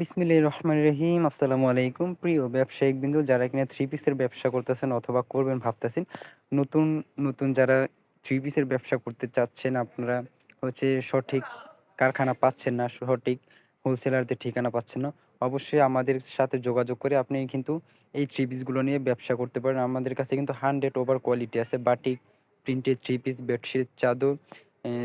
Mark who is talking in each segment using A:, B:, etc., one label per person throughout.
A: বিসমিল্লাহির রহমানির রহিম। আসসালামু আলাইকুম। প্রিয় ব্যবসায়িক বিন্দু যারা কিনা থ্রি পিসের ব্যবসা করতেছেন অথবা করবেন ভাবতেছেন, নতুন নতুন যারা থ্রি পিসের ব্যবসা করতে চাচ্ছেন, আপনারা হচ্ছে সঠিক কারখানা পাচ্ছেন না, সঠিক হোলসেলারদের ঠিকানা পাচ্ছেন না, অবশ্যই আমাদের সাথে যোগাযোগ করে আপনি কিন্তু এই থ্রি পিসগুলো নিয়ে ব্যবসা করতে পারেন। আমাদের কাছে কিন্তু হান্ড্রেড ওভার কোয়ালিটি আছে, batik printed three piece bedsheet চাদর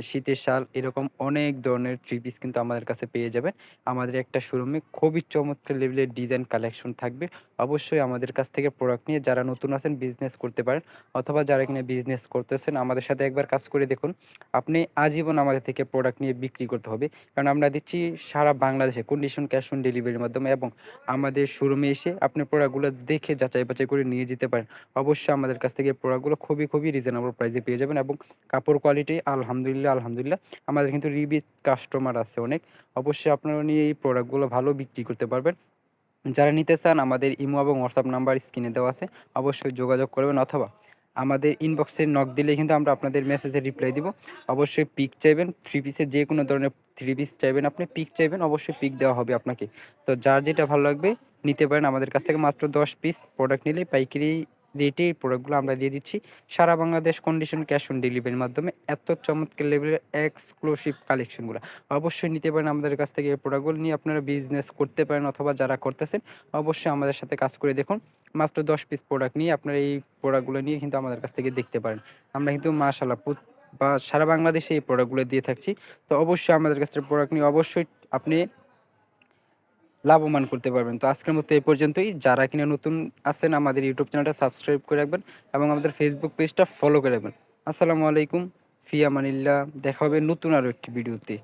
A: শীতের শাল এরকম অনেক ধরনের থ্রি পিস কিন্তু আমাদের কাছে পেয়ে যাবেন। আমাদের একটা শোরুমে খুবই চমৎকার লেভেলের ডিজাইন কালেকশন থাকবে। অবশ্যই আমাদের কাছ থেকে প্রোডাক্ট নিয়ে যারা নতুন আছেন বিজনেস করতে পারেন অথবা যারা কিনা বিজনেস করতেছেন আমাদের সাথে একবার কাজ করে দেখুন। আপনি আজীবন আমাদের থেকে প্রোডাক্ট নিয়ে বিক্রি করতে হবে। কারণ আমরা দিচ্ছি সারা বাংলাদেশে কন্ডিশন ক্যাশ অন ডেলিভারির মাধ্যমে এবং আমাদের শোরুমে এসে আপনি প্রোডাক্টগুলো দেখে যাচাই বাছাই করে নিয়ে যেতে পারেন। অবশ্যই আমাদের কাছ থেকে প্রোডাক্টগুলো খুবই, খুবই রিজনেবল প্রাইসে পেয়ে যাবেন এবং কাপড় কোয়ালিটি আলহামদুলিল্লাহ, আলহামদুলিল্লাহ আলহামদুলিল্লাহ আমাদের কিন্তু রিপিট কাস্টমার আছে অনেক। অবশ্যই আপনারা নিয়ে এই প্রোডাক্টগুলো ভালো বিক্রি করতে পারবেন। যারা নিতে চান আমাদের ইমো এবং হোয়াটসঅ্যাপ নাম্বার স্ক্রিনে দেওয়া আছে। অবশ্যই যোগাযোগ করবেন অথবা আমাদের ইনবক্সে নক দিলে কিন্তু আমরা আপনাদের মেসেজে রিপ্লাই দিব। অবশ্যই পিক চাইবেন, থ্রি পিসের যে কোনো ধরনের থ্রি পিস চাইবেন আপনি পিক চাইবেন অবশ্যই পিক দেওয়া হবে আপনাকে। তো যার যেটা ভালো লাগবে নিতে পারেন আমাদের কাছ থেকে মাত্র ১০ পিস প্রোডাক্ট নিলে পাইকারি রেটে এই প্রোডাক্টগুলো আমরা দিয়ে দিচ্ছি। সারা বাংলাদেশ কন্ডিশন ক্যাশ অন ডেলিভারির মাধ্যমে এত চমৎকার লেভেলের এক্সক্লুসিভ কালেকশনগুলো। অবশ্যই নিতে পারেন আমাদের কাছ থেকে এই প্রোডাক্টগুলো নিয়ে আপনারা বিজনেস করতে পারেন অথবা যারা করতেছেন, অবশ্যই আমাদের সাথে কাজ করে দেখুন। মাত্র ১০ পিস প্রোডাক্ট নিয়ে আপনারা এই প্রোডাক্টগুলো নিয়ে কিন্তু আমাদের কাছ থেকে দেখতে পারেন। আমরা কিন্তু মাশাআল্লাহ পুত, বা সারা বাংলাদেশে এই প্রোডাক্টগুলো দিয়ে থাকছি। তো অবশ্যই আমাদের কাছ থেকে প্রোডাক্ট নিয়ে অবশ্যই আপনি লাভবান করতে পারবেন। তো আজকের মতো এই পর্যন্তই। যারা কিনা নতুন আছেন, আমাদের ইউটিউব চ্যানেলটা সাবস্ক্রাইব করে রাখবেন এবং আমাদের ফেসবুক পেজটা ফলো করে রাখবেন। আসসালামু আলাইকুম। ফিয়া মানিল্লা দেখা হবে নতুন আরও একটি ভিডিওতে।